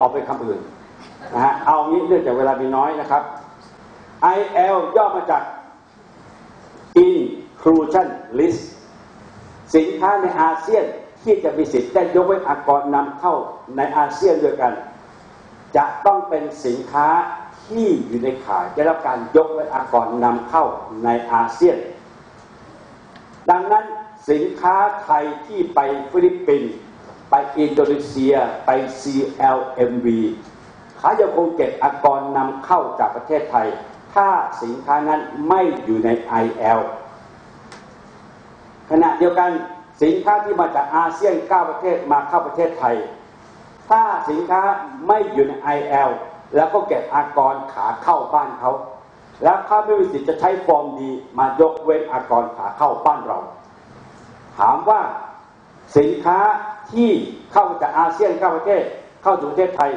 ออกไปคำอื่นนะฮะเอางี้เนื่องจากเวลามีน้อยนะครับ IL ย่อมาจาก Inclusion List สินค้าในอาเซียนที่จะมีสิทธิ์ได้ยกเว้นอากรนำเข้าในอาเซียนด้วยกัน จะต้องเป็นสินค้าที่อยู่ในขายได้รับการยกเว้นอากรนำเข้าในอาเซียน ดังนั้นสินค้าไทยที่ไปฟิลิปปินส์ ไปอินโดนีเซียไป CLMV ขายังคเก็บอากรนำเข้าจากประเทศไทย ถ้าสินค้านั้นไม่อยู่ใน IL ขณะเดียวกันสินค้าที่มาจากอาเซียน 9 ประเทศมาเข้าประเทศไทย ถ้าสินค้าไม่อยู่ใน IL แล้วก็เก็บอากรขาเข้าบ้านเขา แล้วเขาไม่มีสิทธิ์จะใช้ฟอร์มดีมายกเว้นอากรขาเข้าบ้านเรา ถามว่าสินค้า ที่เข้ามาจากอาเซียน9ประเทศเข้าสู่ประเทศไทย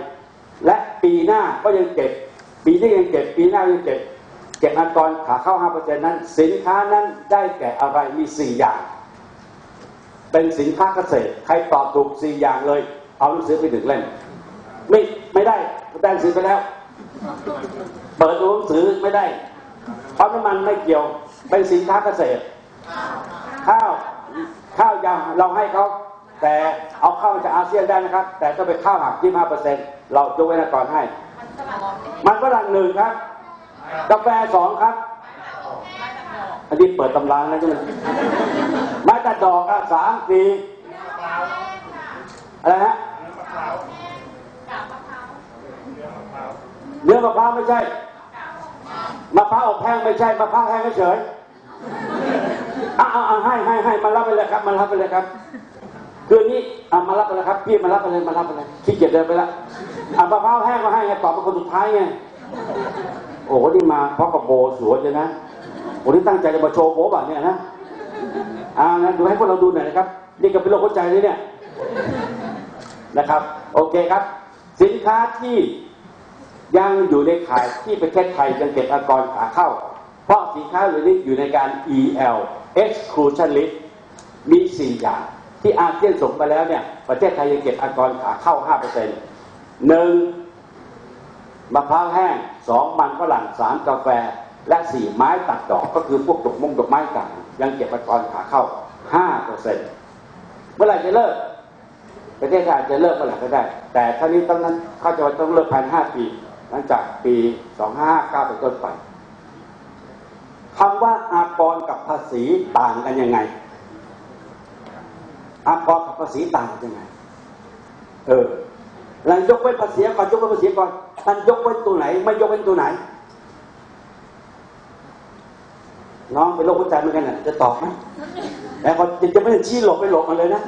และปีหน้าก็ยังเก็บ ปีนี้ยังเก็บ ปีหน้ายังเก็บ เก็บอากรขาเข้า5%นั้น สินค้านั้นได้แก่อะไรมี 4 อย่าง เป็นสินค้าเกษตร ใครตอบถูก 4 อย่างเลย เอาหนังสือไปหนึ่งเล่มไม่ไม่ได้ได้หนังสือไปแล้ว เปิดดูหนังสือไม่ได้เพราะน้ำมันไม่เกี่ยวเป็นสินค้าเกษตร ข้าวข้าวยำเราให้เขา แต่เอาเข้ามาจากอาเซียนได้นะครับ แต่ต้องไปข้าวหัก25%เปอร์เซ็นเรายกเว้นก่อนให้ มันฝรั่งหนึ่งครับ กาแฟสองครับ อันนี้เปิดตำราแล้วใช่ไหมไม้ตัดดอกอะสามสี่อะไรฮะเนื้อมะพร้าวไม่ใช่มะพร้าวอบแห้งไม่ใช่มะพร้าวแห้งเฉยอะอะอะให้ให้ให้มารับไปเลยครับมารับไปเลยครับ คืนนี้เอะมารับไปเลยครับพี่มารับไปเลยมารับไปเลยขี้เกียจเดินไปละเอะมะพร้าวแห้งก็ให้ไงตอบเป็นคนสุดท้ายไงโอ้โหนี่มาเพราะกับโบสวยเลยนะโอ้นี่ตั้งใจจะมาโชว์โบแบบเนี่ยนะอ่างั้นดูให้พวกเราดูหน่อยนะครับ นี่ก็เป็นโรคหัวใจเลยเนี่ยนะครับ โอเคครับ สินค้าที่ยังอยู่ในขายที่ประเทศไทยยังเก็บอากรขาเข้า เพราะสินค้าเหล่านี้อยู่ในการ EL exclusion list มี 4 อย่าง ที่อาเซียนส่งไปแล้วเนี่ย ประเทศไทยยังเก็บอากรขาเข้า5%หนึ่งมะพร้าวแห้งสองมันฝรั่งสามกาแฟ และสี่ไม้ตัดดอกก็คือพวกดอกมงดอกไม้ต่างยังเก็บประกรขาเข้าห้าเปอร์เซ็นต์เมื่อไหร่จะเลิกประเทศไทยจะเลิกเมื่อไหร่ก็ได้ แต่ท่านี้ต้องนั้นเขาจะต้องเลิกภายในห้าปี หลังจากปีสองห้าเก้าเป็นต้นไปคำว่าอากรกับภาษีต่างกันยังไง อากรกับภาษีต่างกันยังไง เออหลังยกเว้นภาษีก่อนยกเว้นภาษีก่อนมันยกเว้นตัวไหน ไม่ยกเว้นตัวไหน น้องเป็นโรคหัวใจเหมือนกันน่ะจะตอบไหมแต่พอจะไม่ได้ชี้หลบไปหลบมาเลยนะ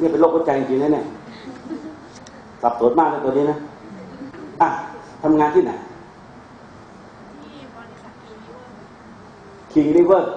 นี่เป็นโรคหัวใจจริงๆนะเนี่ยสับสนมากเลยตัวนี้นะอะทำงานที่ไหนที่บริษัทอีวิเวอร์คิงริเวอร์